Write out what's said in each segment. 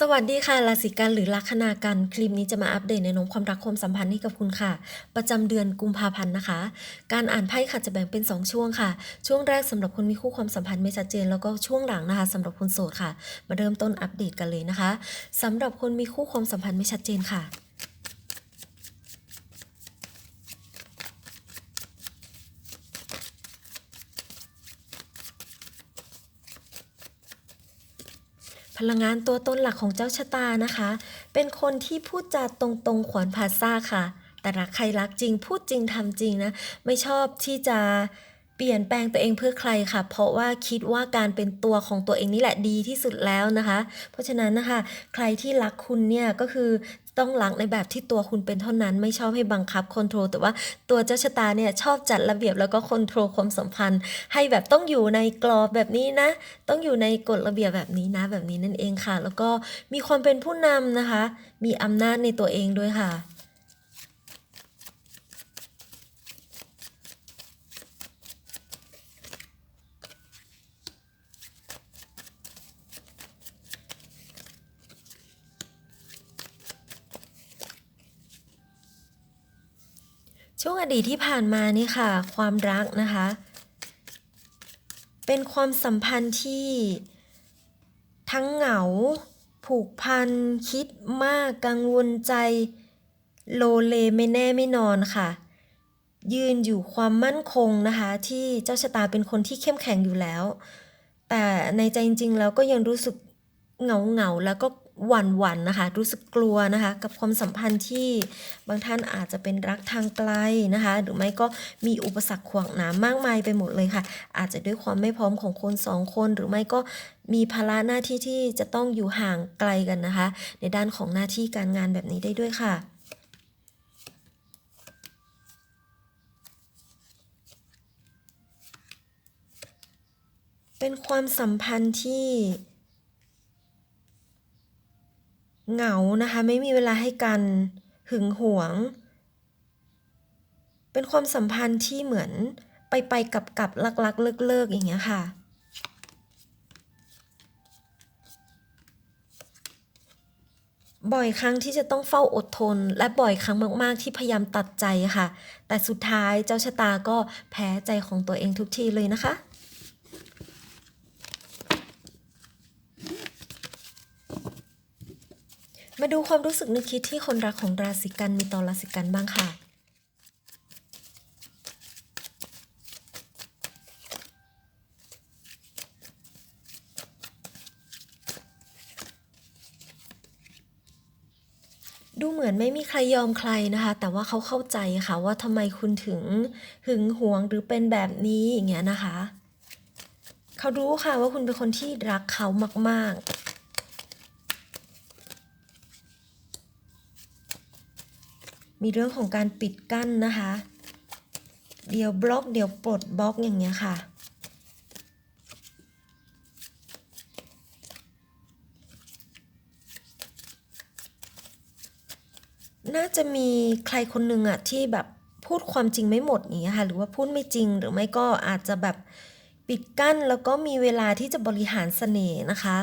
สวัสดีค่ะราศีกันหรือลัคนากันคลิปนี้จะมาอัปเดตในน้มความรักความสัมพันธ์ให้กับคุณค่ะ ประจำเดือนกุมภาพันธ์นะคะ การอ่านไพ่ค่ะจะแบ่งเป็น 2 ช่วงค่ะ ช่วงแรกสำหรับคนมีคู่ความสัมพันธ์ไม่ชัดเจน แล้วก็ช่วงหลังนะคะสำหรับคนโสดค่ะ มาเริ่มต้นอัปเดตกันเลยนะคะสำหรับคนมีคู่ความสัมพันธ์ไม่ชัดเจนค่ะ พลังงานตัวตนหลักของเจ้าชะตานะคะ เป็นคนที่พูดจาตรงๆ ขวานผ่าซ่าค่ะ แต่รักใครรักจริง พูดจริงทำจริงนะ ไม่ชอบที่จะเปลี่ยนแปลงตัวเองเพื่อใครค่ะ เพราะว่าคิดว่าการเป็นตัวของตัวเองนี่แหละดีที่สุดแล้วนะคะ เพราะฉะนั้นนะคะ ใครที่รักคุณเนี่ยก็คือ ต้องรักในแบบที่ตัวคุณเป็นเท่านั้นไม่ชอบให้บังคับคอนโทรลแต่ว่าตัวเจ้าชะตาเนี่ยชอบจัดระเบียบแล้วก็คอนโทรลความสัมพันธ์ ให้แบบต้องอยู่ในกรอบแบบนี้นะ ต้องอยู่ในกฎระเบียบแบบนี้นะ แบบนี้นั่นเองค่ะ แล้วก็มีความเป็นผู้นำนะคะ มีอำนาจในตัวเองด้วยค่ะ ช่วงอดีตที่ผ่านมานี่ค่ะ ความรักนะคะ เป็นความสัมพันธ์ที่ทั้งเหงา ผูกพัน คิดมากกังวลใจ โลเลไม่แน่ไม่นอนค่ะ ยืนอยู่ความมั่นคงนะคะ ที่เจ้าชะตาเป็นคนที่เข้มแข็งอยู่แล้ว แต่ในใจจริงๆแล้วก็ยังรู้สึกเหงาเหงาๆแล้วก็ หวั่นหวันๆนะคะ รู้สึกกลัวนะคะ กับความสัมพันธ์ที่บางท่านอาจจะเป็นรักทางไกลนะคะ หรือไม่ก็มีอุปสรรคขวางหนามมากมายไปหมดเลยค่ะ อาจจะด้วยความไม่พร้อมของคนสองคน หรือไม่ก็มีภาระหน้าที่ที่จะต้องอยู่ห่างไกลกันนะคะ ในด้านของหน้าที่การงานแบบนี้ได้ด้วยค่ะเป็นความสัมพันธ์ที่ เหงานะคะ ไม่มีเวลาให้กัน หึงหวง เป็นความสัมพันธ์ที่เหมือนไปไปกับกับๆลักเลิกเลิกอย่างเงี้ยค่ะ บ่อยครั้งที่จะต้องเฝ้าอดทน และบ่อยครั้งมากๆ ที่พยายามตัดใจค่ะ แต่สุดท้ายเจ้าชะตาก็แพ้ใจของตัวเองทุกทีเลยนะคะ มาดูความรู้สึกนึกคิดที่คนรักของราศีกันมีต่อราศีกันบ้างค่ะ ดูเหมือนไม่มีใครยอมใครนะคะ แต่ว่าเขาเข้าใจค่ะว่าทำไมคุณถึงหึงหวงหรือเป็นแบบนี้อย่างเงี้ยนะคะ เขารู้ค่ะว่าคุณเป็นคนที่รักเขามาก ๆ มีเรื่องของการปิดกั้นนะคะ เดี๋ยวบล็อกเดี๋ยวปลดบล็อกอย่างเงี้ยค่ะ น่าจะมีใครคนหนึ่งอะที่แบบพูดความจริงไม่หมดอย่างเงี้ยค่ะ หรือว่าพูดไม่จริงหรือไม่ก็อาจจะแบบปิดกั้นแล้วก็มีเวลาที่จะบริหารเสน่ห์นะคะ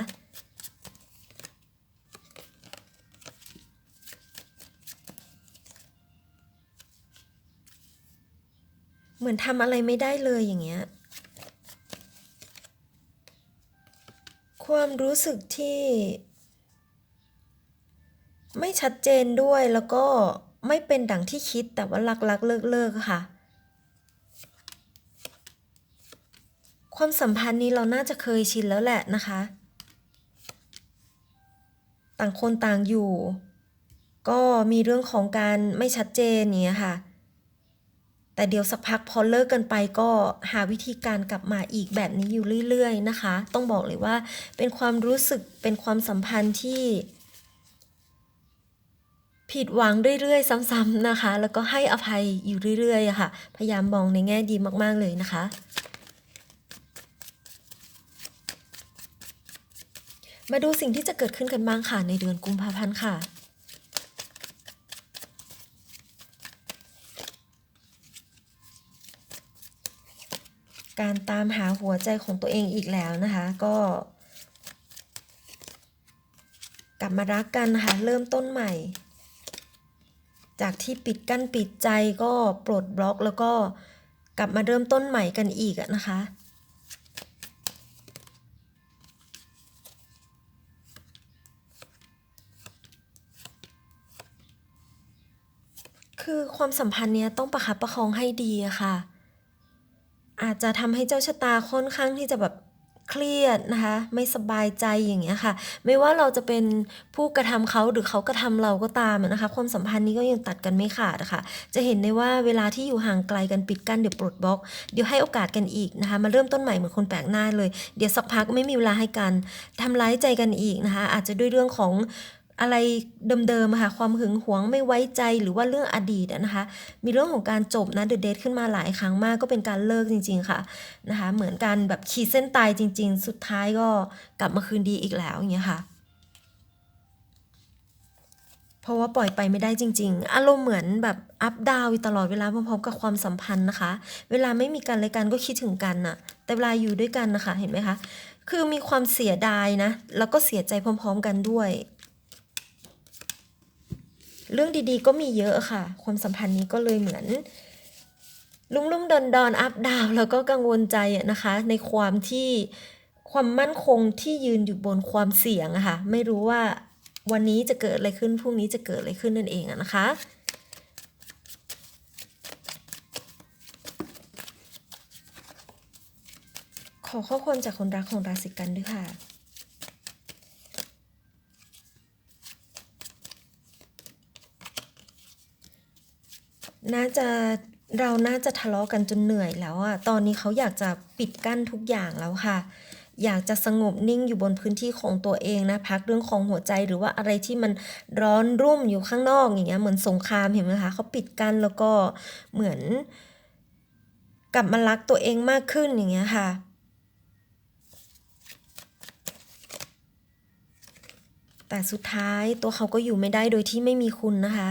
เหมือนทำอะไรไม่ได้เลยอย่างเงี้ย ความรู้สึกที่ ไม่ชัดเจนด้วยแล้วก็ไม่เป็นดังที่คิดแต่ว่ารักๆเลิกๆอะค่ะ ความสัมพันธ์นี้เราน่าจะเคยชินแล้วแหละนะคะ ต่างคนต่างอยู่ ก็มีเรื่องของการไม่ชัดเจนเนี้ยค่ะ แต่เดี๋ยวสักพักพอเลิกกันไปก็หาวิธีการกลับมาอีกแบบนี้อยู่เรื่อยๆนะคะ ต้องบอกเลยว่าเป็นความรู้สึกเป็นความสัมพันธ์ที่ผิดหวังเรื่อยๆ ซ้ำๆนะคะ แล้วก็ให้อภัยอยู่เรื่อยๆค่ะ พยายามมองในแง่ดีมากๆเลยนะคะ มาดูสิ่งที่จะเกิดขึ้นกันบ้างค่ะในเดือนกุมภาพันธ์ค่ะ การตามหาหัวใจของตัวเองอีกแล้วนะคะ ก็ กลับมารักกันนะคะเริ่มต้นใหม่ จากที่ปิดกั้นปิดใจก็ปลดบล็อกแล้วก็กลับมาเริ่มต้นใหม่กันอีกนะคะคือความสัมพันธ์เนี้ยต้องประคับประคองให้ดีอะค่ะ อาจจะทำให้เจ้าชะตาค่อนข้างที่จะแบบเครียดนะคะ ไม่สบายใจอย่างเงี้ยค่ะ ไม่ว่าเราจะเป็นผู้กระทำเขาหรือเขากระทำเราก็ตามนะคะ ความสัมพันธ์นี้ก็ยังตัดกันไม่ขาดะค่ะจะเห็นได้ว่าเวลาที่อยู่ห่างไกลกันปิดกั้นเดี๋ยวปลดบล็อก เดี๋ยวให้โอกาสกันอีกนะคะ มาเริ่มต้นใหม่เหมือนคนแปลกหน้าเลย เดี๋ยวสักพักไม่มีเวลาให้กันทำร้ายใจกันอีกนะคะ อาจจะด้วยเรื่องของ อะไรเดิมๆค่ะความหึงหวงไม่ไว้ใจหรือว่าเรื่องอดีตนะคะ มีเรื่องของการจบนะเดอะเดทขึ้นมาหลายครั้งมากก็เป็นการเลิกจริง ๆค่ะนะคะ เหมือนการแบบขีดเส้นตายจริง ๆ สุดท้ายก็กลับมาคืนดีอีกแล้วอย่างเงี้ยค่ะ เพราะว่าปล่อยไปไม่ได้จริง ๆ อารมณ์เหมือนแบบอัพดาวตลอดเวลาพร้อมๆกับความสัมพันธ์นะคะ เวลาไม่มีกันเลยกันก็คิดถึงกันน่ะ แต่เวลาอยู่ด้วยกันนะคะเห็นไหมคะคือมีความเสียดายนะ แล้วก็เสียใจพร้อม ๆ กันด้วย เรื่องดีๆ ก็มีเยอะค่ะ ความสัมพันธ์นี้ก็เลยเหมือน ลุ่มลุ่มดอนดอนอัพดาวแล้วก็กังวลใจนะคะ ในความที่ความมั่นคงที่ยืนอยู่บนความเสี่ยงอะค่ะ ไม่รู้ว่าวันนี้จะเกิดอะไรขึ้นพรุ่งนี้จะเกิดอะไรขึ้นนั่นเองอะนะคะขอข้อความจากคนรักของราศีกันด้วยค่ะ น่าจะเราน่าจะทะเลาะกันจนเหนื่อยแล้วอะตอนนี้เขาอยากจะปิดกั้นทุกอย่างแล้วค่ะ อยากจะสงบนิ่งอยู่บนพื้นที่ของตัวเองนะ พักเรื่องของหัวใจหรือว่าอะไรที่มันร้อนรุ่มอยู่ข้างนอกอย่างเงี้ยเหมือนสงครามเห็นไหมคะเขาปิดกั้นแล้วก็เหมือน กลับมารักตัวเองมากขึ้นอย่างเงี้ยค่ะแต่สุดท้ายตัวเขาก็อยู่ไม่ได้โดยที่ไม่มีคุณนะคะ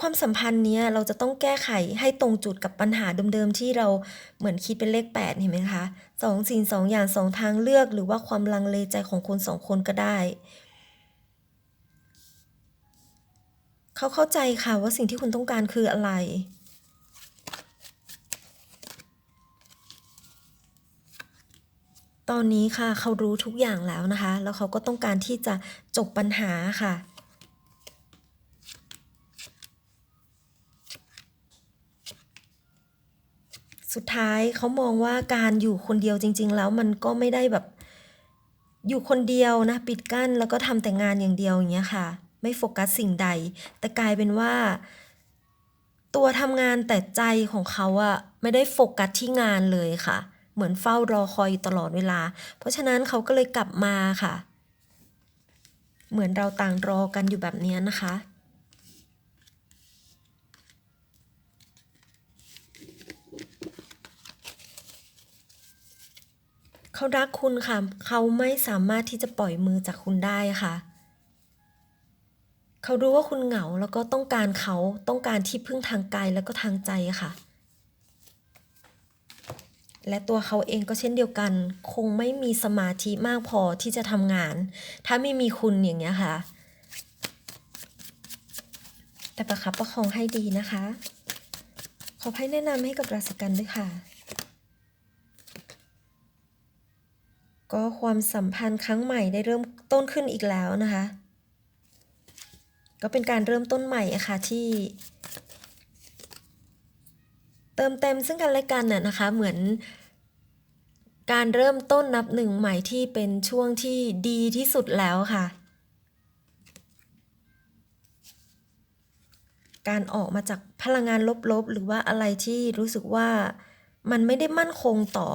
ความสัมพันธ์เนี้ยเราจะต้องแก้ไขให้ตรงจุดกับปัญหาเดิมๆที่เราเหมือนคิดเป็นเลขแปดเห็นไหมคะสองสิ่งสองอย่างสองทางเลือกหรือว่าความลังเลใจของคนสองคนก็ได้ เขาเข้าใจค่ะว่าสิ่งที่คุณต้องการคืออะไรตอนนี้ค่ะเขารู้ทุกอย่างแล้วนะคะ แล้วเขาก็ต้องการที่จะจบปัญหาค่ะ สุดท้ายเขามองว่าการอยู่คนเดียวจริง ๆ แล้วมันก็ไม่ได้แบบอยู่คนเดียวนะปิดกั้นแล้วก็ทำแต่งานอย่างเดียวอย่างเงี้ยค่ะ ไม่โฟกัสสิ่งใด แต่กลายเป็นว่า ตัวทำงานแต่ใจของเขาอะไม่ได้โฟกัสที่งานเลยค่ะ เหมือนเฝ้ารอคอยอยู่ตลอดเวลา เพราะฉะนั้นเขาก็เลยกลับมาค่ะ เหมือนเราต่างรอกันอยู่แบบนี้นะคะ เขารักคุณค่ะ เขาไม่สามารถที่จะปล่อยมือจากคุณได้ค่ะ เขารู้ว่าคุณเหงาแล้วก็ต้องการเขาต้องการที่พึ่งทางกายแล้วก็ทางใจค่ะ และตัวเขาเองก็เช่นเดียวกัน คงไม่มีสมาธิมากพอที่จะทำงาน ถ้าไม่มีคุณอย่างเงี้ยค่ะ แต่ประคับประคองให้ดีนะคะ ขอให้แนะนำให้กับราศีกันด้วยค่ะ ก็ความสัมพันธ์ครั้งใหม่ได้เริ่มต้นขึ้นอีกแล้วนะคะ ก็เป็นการเริ่มต้นใหม่อะค่ะที่ เติมเต็มซึ่งกันและกันน่ะนะคะ เหมือนการเริ่มต้นนับหนึ่งใหม่ที่เป็นช่วงที่ดีที่สุดแล้วค่ะ การออกมาจากพลังงานลบๆ หรือว่าอะไรที่รู้สึกว่ามันไม่ได้มั่นคงต่อ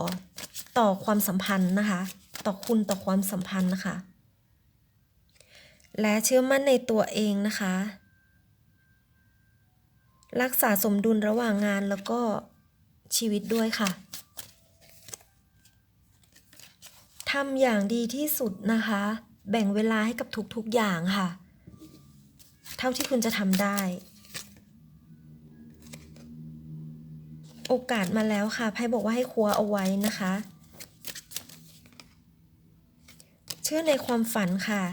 ต่อความสัมพันธ์นะคะ ต่อคุณต่อความสัมพันธ์นะคะ และเชื่อมั่นในตัวเองนะคะ รักษาสมดุลระหว่างงานแล้วก็ชีวิตด้วยค่ะทำอย่างดีที่สุดนะคะ แบ่งเวลาให้กับทุกๆอย่างค่ะ เท่าที่คุณจะทำได้ โอกาสมาแล้วค่ะไพ่บอกว่าให้คว้าเอาไว้นะคะ เชื่อในความฝันค่ะ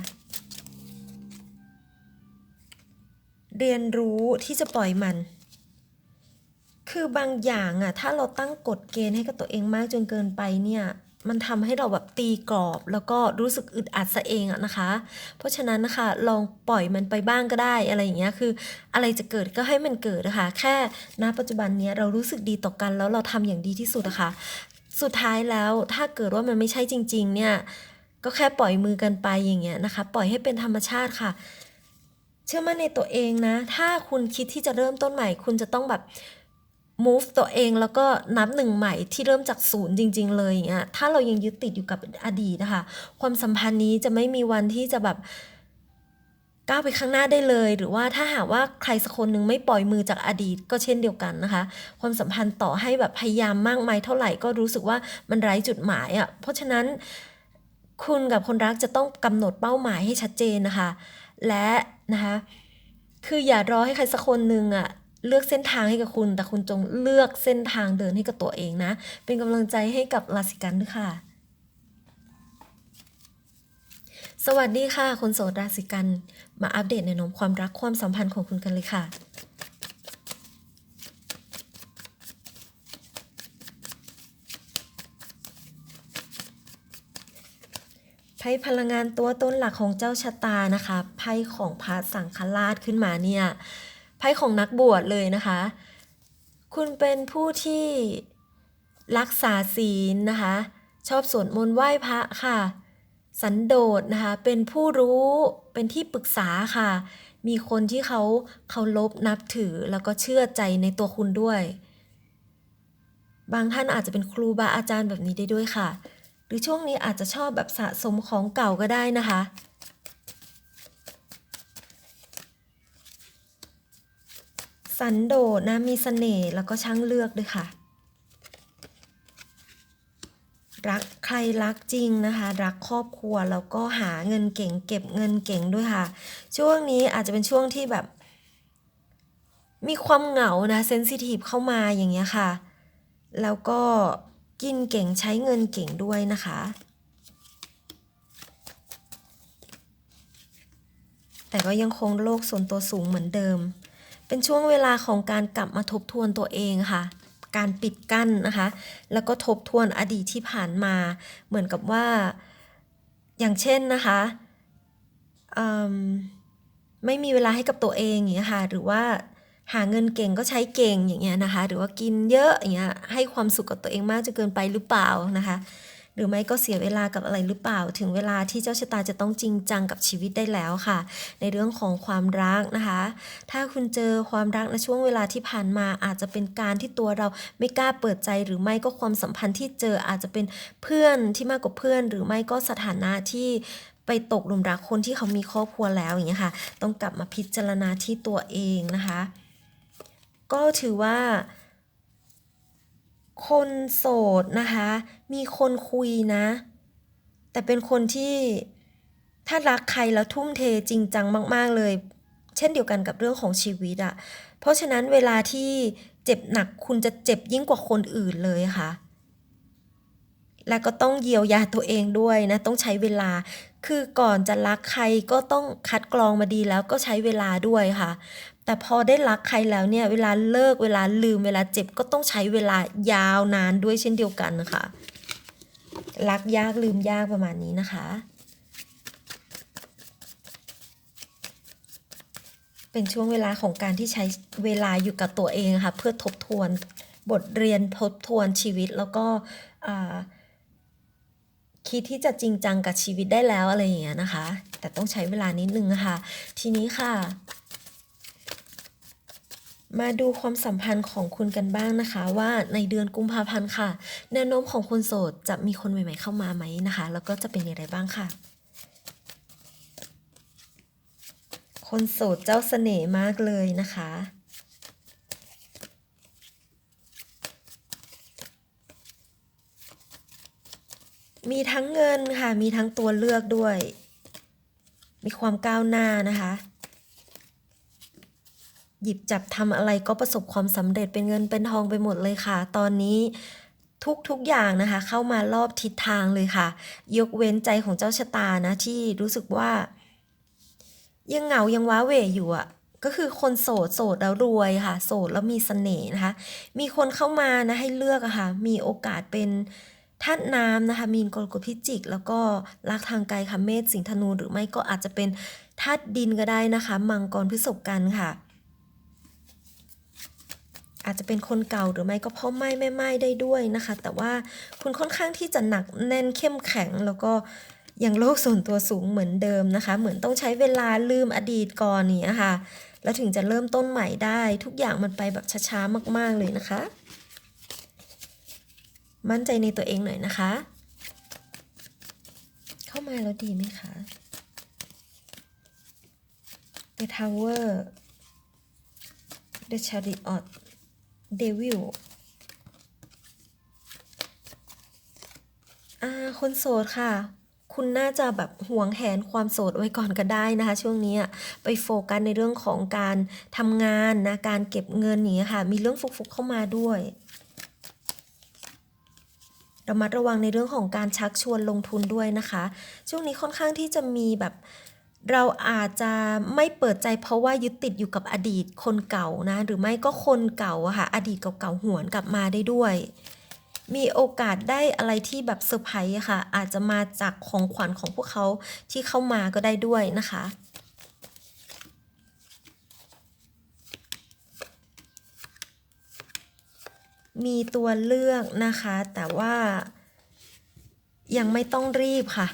เรียนรู้ที่จะปล่อยมัน คือบางอย่างอะถ้าเราตั้งกฎเกณฑ์ให้กับตัวเองมากจนเกินไปเนี่ยมันทำให้เราแบบตีกรอบ แล้วก็รู้สึกอึดอัดซะเองอะนะคะ เพราะฉะนั้นนะคะลองปล่อยมันไปบ้างก็ได้อะไรอย่างเงี้ยคือ อะไรจะเกิดก็ให้มันเกิดนะคะ แค่ณปัจจุบันเนี้ยเรารู้สึกดีต่อกันแล้วเราทำอย่างดีที่สุดนะคะ สุดท้ายแล้วถ้าเกิดว่ามันไม่ใช่จริง ๆ เนี่ย ก็แค่ปล่อยมือกันไปอย่างเงี้ยนะคะ ปล่อยให้เป็นธรรมชาติค่ะ เชื่อมั่นในตัวเองนะ ถ้าคุณคิดที่จะเริ่มต้นใหม่ คุณจะต้องแบบ move ตัวเองแล้วก็นับหนึ่งใหม่ที่เริ่มจากศูนย์จริง ๆ เลยอย่างเงี้ยถ้าเรายังยึดติดอยู่กับอดีตนะคะ ความสัมพันธ์นี้จะไม่มีวันที่จะแบบก้าวไปข้างหน้าได้เลย หรือว่าถ้าหากว่าใครสักคนหนึ่งไม่ปล่อยมือจากอดีตก็เช่นเดียวกันนะคะ ความสัมพันธ์ต่อให้แบบพยายามมากมายเท่าไหร่ก็รู้สึกว่ามันไร้จุดหมายอะ่ะเพราะฉะนั้น คุณกับคนรักจะต้องกำหนดเป้าหมายให้ชัดเจนนะคะ และนะคะคืออย่ารอให้ใครสักคนหนึ่งอะเลือกเส้นทางให้กับคุณ แต่คุณจงเลือกเส้นทางเดินให้กับตัวเองนะ เป็นกำลังใจให้กับราศีกันด้วยค่ะ สวัสดีค่ะ คนโสดราศีกัน มาอัปเดตในวโน้มความรักความสัมพันธ์ของคุณกันเลยค่ะ ไพ่พลังงานตัวต้นหลักของเจ้าชะตานะคะไพ่ของพระสังฆราชขึ้นมาเนี่ยไพ่ของนักบวชเลยนะคะ คุณเป็นผู้ที่รักษาศีลนะคะ ชอบสวดมนต์ไหว้พระค่ะ สันโดษนะคะ เป็นผู้รู้เป็นที่ปรึกษาค่ะ มีคนที่เขาเคารพนับถือแล้วก็เชื่อใจในตัวคุณด้วย บางท่านอาจจะเป็นครูบาอาจารย์แบบนี้ได้ด้วยค่ะ รือช่วงนี้อาจจะชอบแบบสะสมของเก่าก็ได้นะคะสันโดษนะมีเสน่ห์แล้วก็ช่างเลือกด้วยค่ะ รักใครรักจริงนะคะ รักครอบครัวแล้วก็หาเงินเก่งเก็บเงินเก่งด้วยค่ะ ช่วงนี้อาจจะเป็นช่วงที่แบบ มีความเหงานะเซนซิทีฟเข้ามาอย่างเงี้ยค่ะ แล้วก็ กินเก่งใช้เงินเก่งด้วยนะคะ แต่ก็ยังคงโลกส่วนตัวสูงเหมือนเดิม เป็นช่วงเวลาของการกลับมาทบทวนตัวเองค่ะ การปิดกั้นนะคะ แล้วก็ทบทวนอดีตที่ผ่านมา เหมือนกับว่า อย่างเช่นนะคะไม่มีเวลาให้กับตัวเองอย่างเงี้ยค่ะ หรือว่า หาเงินเก่งก็ใช้เก่งอย่างเงี้ยนะคะ หรือว่ากินเยอะอย่างเงี้ยให้ความสุขกับตัวเองมากจนเกินไปหรือเปล่านะคะ หรือไม่ก็เสียเวลากับอะไรหรือเปล่า ถึงเวลาที่เจ้าชะตาจะต้องจริงจังกับชีวิตได้แล้วค่ะ ในเรื่องของความรักนะคะ ถ้าคุณเจอความรักในช่วงเวลาที่ผ่านมาอาจจะเป็นการที่ตัวเราไม่กล้าเปิดใจ หรือไม่ก็ความสัมพันธ์ที่เจออาจจะเป็นเพื่อนที่มากกว่าเพื่อน หรือไม่ก็สถานะที่ไปตกหลุมรักคนที่เขามีครอบครัวแล้วอย่างเงี้ยค่ะ ต้องกลับมาพิจารณาที่ตัวเองนะคะ ก็ถือว่า คนโสดนะคะ มีคนคุยนะ แต่เป็นคนที่ถ้ารักใครแล้วทุ่มเทจริงจังมาก ๆเลย เช่นเดียวกันกับเรื่องของชีวิตอะเพราะฉะนั้นเวลาที่เจ็บหนักคุณจะเจ็บยิ่งกว่าคนอื่นเลยค่ะ และก็ต้องเยียวยาตัวเองด้วยนะ ต้องใช้เวลา คือก่อนจะรักใครก็ต้องคัดกรองมาดีแล้วก็ใช้เวลาด้วยค่ะ แต่พอได้รักใครแล้วเนี่ยเวลาเลิกเวลาลืมเวลาเจ็บก็ต้องใช้เวลายาวนานด้วยเช่นเดียวกันนะคะ รักยากลืมยากประมาณนี้นะคะ เป็นช่วงเวลาของการที่ใช้เวลาอยู่กับตัวเองค่ะ เพื่อทบทวนบทเรียนทบทวนชีวิตแล้วก็คิดที่จะจริงจังกับชีวิตได้แล้วอะไรอย่างเงี้ยนะคะ แต่ต้องใช้เวลานิดนึงนะคะทีนี้ค่ะ มาดูความสัมพันธ์ของคุณกันบ้างนะคะว่าในเดือนกุมภาพันธ์ค่ะ แนวโน้มของคนโสดจะมีคนใหม่ ๆ เข้ามาไหมนะคะ แล้วก็จะเป็นอย่างไรบ้างค่ะ คนโสดเจ้าเสน่ห์มากเลยนะคะ มีทั้งเงินค่ะ มีทั้งตัวเลือกด้วย มีความก้าวหน้านะคะ หยิบจับทำอะไรก็ประสบความสำเร็จเป็นเงินเป็นทองไปหมดเลยค่ะ ตอนนี้ทุกทุกอย่างนะคะ เข้ามารอบทิศทางเลยค่ะ ยกเว้นใจของเจ้าชะตานะที่รู้สึกว่า ยังเหงายังว้าเหวอยู่อะก็คือคนโสดโสดแล้วรวยค่ะ โสดแล้วมีเสน่ห์นะคะ มีคนเข้ามานะให้เลือกอะค่ะ มีโอกาสเป็นธาตุน้ำนะคะ มีนกรกฎพิจิก แล้วก็รักทางไกลค่ะเมษสิงห์ธนูหรือไม่ก็อาจจะเป็นธาตุดินก็ได้นะคะ มังกรพฤษภกันค่ะ อาจจะเป็นคนเก่าหรือไม่ก็พ่อไม้แม่ไม้ได้ด้วยนะคะ แต่ว่าคุณค่อนข้างที่จะหนักแน่นเข้มแข็งแล้วก็ยังโลกส่วนตัวสูงเหมือนเดิมนะคะ เหมือนต้องใช้เวลาลืมอดีตก่อนนี้ยค่ะ แล้วถึงจะเริ่มต้นใหม่ได้ ทุกอย่างมันไปแบบช้าๆมาก ๆเลยนะคะ มั่นใจในตัวเองหน่อยนะคะ เข้ามาแล้วดีไหมคะ The Tower The Chariot Devil อ่าคนโสดค่ะ คุณน่าจะแบบห่วงแหนความโสดไว้ก่อนก็ได้นะคะ ช่วงนี้อะไปโฟกัสในเรื่องของการทำงานนะการเก็บเงินอย่างนี้ค่ะ มีเรื่องฟุกๆเข้ามาด้วยระมัดระวังในเรื่องของการชักชวนลงทุนด้วยนะคะ ช่วงนี้ค่อนข้างที่จะมีแบบ เราอาจจะไม่เปิดใจเพราะว่ายึดติดอยู่กับอดีตคนเก่านะ หรือไม่ก็คนเก่าอะค่ะอดีตเก่าๆหวนกลับมาได้ด้วย มีโอกาสได้อะไรที่แบบเซอร์ไพรส์ค่ะ อาจจะมาจากของขวัญของพวกเขาที่เข้ามาก็ได้ด้วยนะคะมีตัวเลือกนะคะ แต่ว่ายังไม่ต้องรีบค่ะ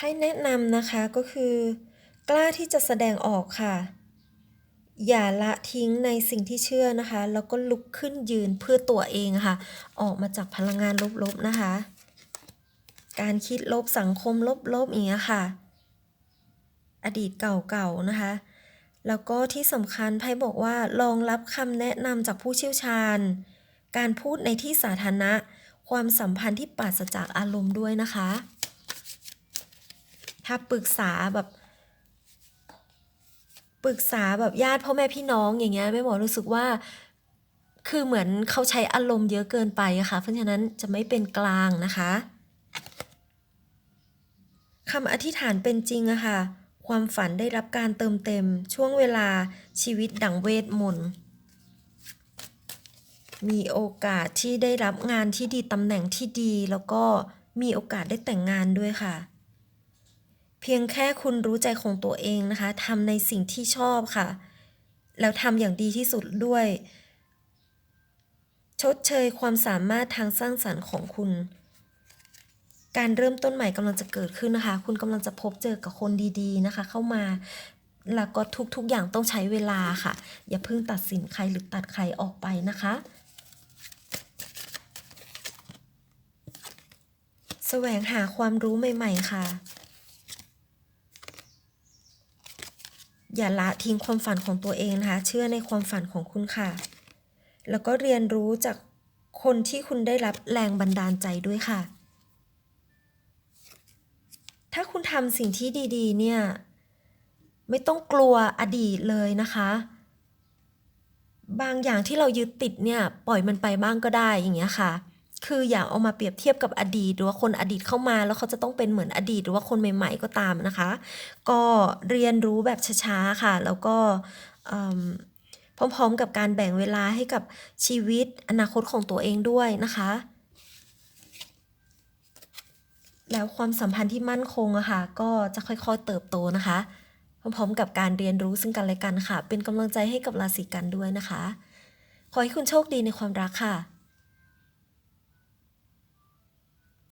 ไพ่แนะนำนะคะก็คือ กล้าที่จะแสดงออกค่ะ อย่าละทิ้งในสิ่งที่เชื่อนะคะ แล้วก็ลุกขึ้นยืนเพื่อตัวเองค่ะ ออกมาจากพลังงานลบๆนะคะ การคิดลบสังคมลบๆอย่างเงี้ยค่ะ อดีตเก่าๆนะคะ แล้วก็ที่สำคัญไพ่บอกว่าลองรับคำแนะนำจากผู้เชี่ยวชาญ การพูดในที่สาธารณะ ความสัมพันธ์ที่ปราศจากอารมณ์ด้วยนะคะ ถ้าปรึกษาแบบปรึกษาแบบญาติพ่อแม่พี่น้องอย่างเงี้ยแม่หมอรู้สึกว่า คือเหมือนเขาใช้อารมณ์เยอะเกินไปอะค่ะเพราะฉะนั้นจะไม่เป็นกลางนะคะคำอธิษฐานเป็นจริงอะค่ะ ความฝันได้รับการเติมเต็ม ช่วงเวลาชีวิตดังเวทมนต์มีโอกาสที่ได้รับงานที่ดีตำแหน่งที่ดี แล้วก็มีโอกาสได้แต่งงานด้วยค่ะ เพียงแค่คุณรู้ใจของตัวเองนะคะทำในสิ่งที่ชอบค่ะ แล้วทำอย่างดีที่สุดด้วย ชดเชยความสามารถทางสร้างสรรค์ของคุณ การเริ่มต้นใหม่กำลังจะเกิดขึ้นนะคะ คุณกำลังจะพบเจอกับคนดีๆนะคะ เข้ามาแล้วก็ทุกๆอย่างต้องใช้เวลาค่ะ อย่าเพิ่งตัดสินใครหรือตัดใครออกไปนะคะแสวงหาความรู้ใหม่ ๆ ค่ะ อย่าละทิ้งความฝันของตัวเองนะคะ เชื่อในความฝันของคุณค่ะ แล้วก็เรียนรู้จากคนที่คุณได้รับแรงบันดาลใจด้วยค่ะ ถ้าคุณทำสิ่งที่ดี ๆ เนี่ย ไม่ต้องกลัวอดีตเลยนะคะ บางอย่างที่เรายึดติดเนี่ย ปล่อยมันไปบ้างก็ได้อย่างเงี้ยค่ะ คืออย่าเอามาเปรียบเทียบกับอดีต หรือว่าคนอดีตเข้ามา แล้วเขาจะต้องเป็นเหมือนอดีต หรือว่าคนใหม่ ๆ ก็ตามนะคะ ก็เรียนรู้แบบช้าๆค่ะ แล้วก็พร้อมๆกับการแบ่งเวลาให้กับชีวิตอนาคตของตัวเองด้วยนะคะ แล้วความสัมพันธ์ที่มั่นคงอะค่ะ ก็จะค่อยๆเติบโตนะคะ พร้อมๆกับการเรียนรู้ซึ่งกันและกันค่ะ เป็นกำลังใจให้กับราศีกันด้วยนะคะ ขอให้คุณโชคดีในความรักค่ะ